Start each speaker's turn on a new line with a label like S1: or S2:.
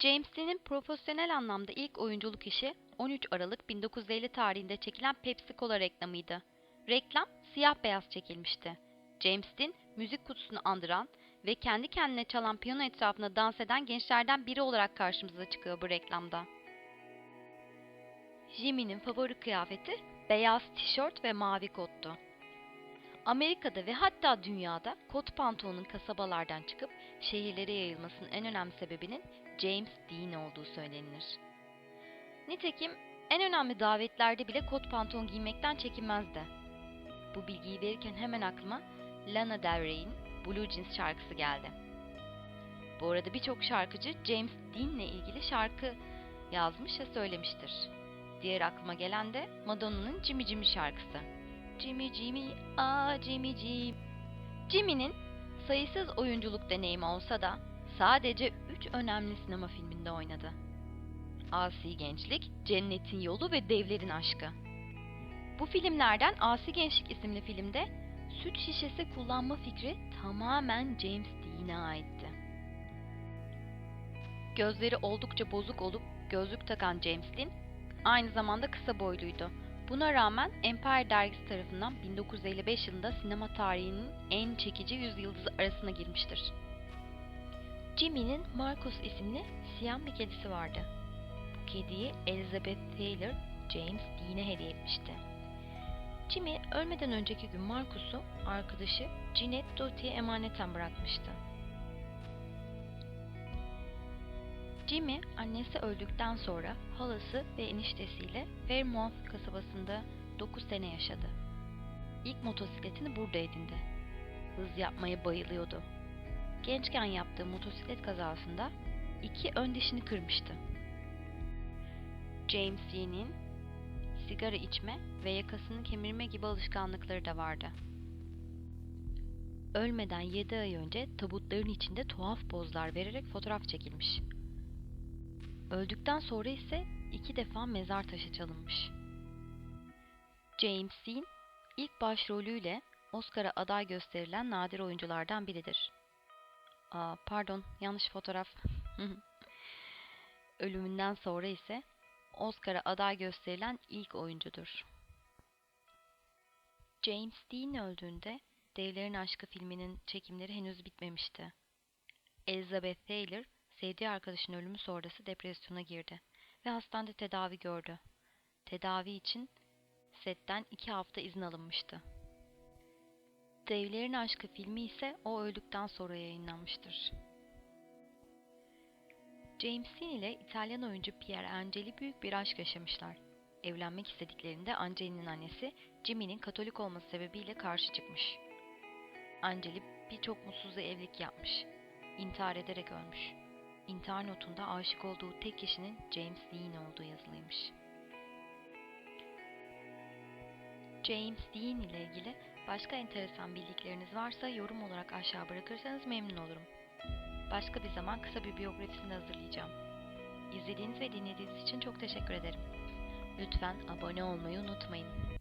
S1: James Dean'in profesyonel anlamda ilk oyunculuk işi 13 Aralık 1950 tarihinde çekilen Pepsi Cola reklamıydı. Reklam siyah beyaz çekilmişti. James Dean, müzik kutusunu andıran ve kendi kendine çalan piyano etrafında dans eden gençlerden biri olarak karşımıza çıkıyor bu reklamda. Jimmy'nin favori kıyafeti beyaz tişört ve mavi kottu. Amerika'da ve hatta dünyada kot pantolonun kasabalardan çıkıp şehirlere yayılmasının en önemli sebebinin James Dean olduğu söylenilir. Nitekim en önemli davetlerde bile kot pantolon giymekten çekinmezdi. Bu bilgiyi verirken hemen aklıma Lana Del Rey'in Blue Jeans şarkısı geldi. Bu arada birçok şarkıcı James Dean'le ilgili şarkı yazmış ve söylemiştir. Diğer aklıma gelen de Madonna'nın Jimmy Jimmy şarkısı. Jimmy Jimmy, ah Jimmy Jim. Jimmy'nin sayısız oyunculuk deneyimi olsa da sadece 3 önemli sinema filminde oynadı. Asi Gençlik, Cennetin Yolu ve Devlerin Aşkı. Bu filmlerden Asi Gençlik isimli filmde süt şişesi kullanma fikri tamamen James Dean'e aitti. Gözleri oldukça bozuk olup gözlük takan James Dean, aynı zamanda kısa boyluydu. Buna rağmen Empire dergisi tarafından 1955 yılında sinema tarihinin en çekici yüz yıldızı arasına girmiştir. Jimmy'nin Marcus isimli siyah bir kedisi vardı. Bu kediyi Elizabeth Taylor James Dean'e hediye etmişti. Jimmy ölmeden önceki gün Marcus'u arkadaşı Jeanette Doty'ye emaneten bırakmıştı. Jimmy annesi öldükten sonra halası ve eniştesiyle Fairmouth kasabasında 9 sene yaşadı. İlk motosikletini burada edindi. Hız yapmaya bayılıyordu. Gençken yaptığı motosiklet kazasında iki ön dişini kırmıştı. James Dean'in sigara içme ve yakasını kemirme gibi alışkanlıkları da vardı. Ölmeden 7 ay önce tabutların içinde tuhaf pozlar vererek fotoğraf çekilmiş. Öldükten sonra ise iki defa mezar taşı çalınmış. James Dean ilk başrolüyle Oscar'a aday gösterilen nadir oyunculardan biridir. Aa, pardon, yanlış fotoğraf. Ölümünden sonra ise Oscar'a aday gösterilen ilk oyuncudur. James Dean öldüğünde Devlerin Aşkı filminin çekimleri henüz bitmemişti. Elizabeth Taylor sevdiği arkadaşının ölümü sonrası depresyona girdi ve hastanede tedavi gördü. Tedavi için setten iki hafta izin alınmıştı. Devlerin Aşkı filmi ise o öldükten sonra yayınlanmıştır. James Dean ile İtalyan oyuncu Pier Angeli büyük bir aşk yaşamışlar. Evlenmek istediklerinde Angeli'nin annesi Jimmy'nin Katolik olması sebebiyle karşı çıkmış. Angeli birçok mutsuz evlilik yapmış. İntihar ederek ölmüş. İntihar notunda aşık olduğu tek kişinin James Dean olduğu yazılıymış. James Dean ile ilgili başka enteresan bildikleriniz varsa yorum olarak aşağı bırakırsanız memnun olurum. Başka bir zaman kısa bir biyografisini hazırlayacağım. İzlediğiniz ve dinlediğiniz için çok teşekkür ederim. Lütfen abone olmayı unutmayın.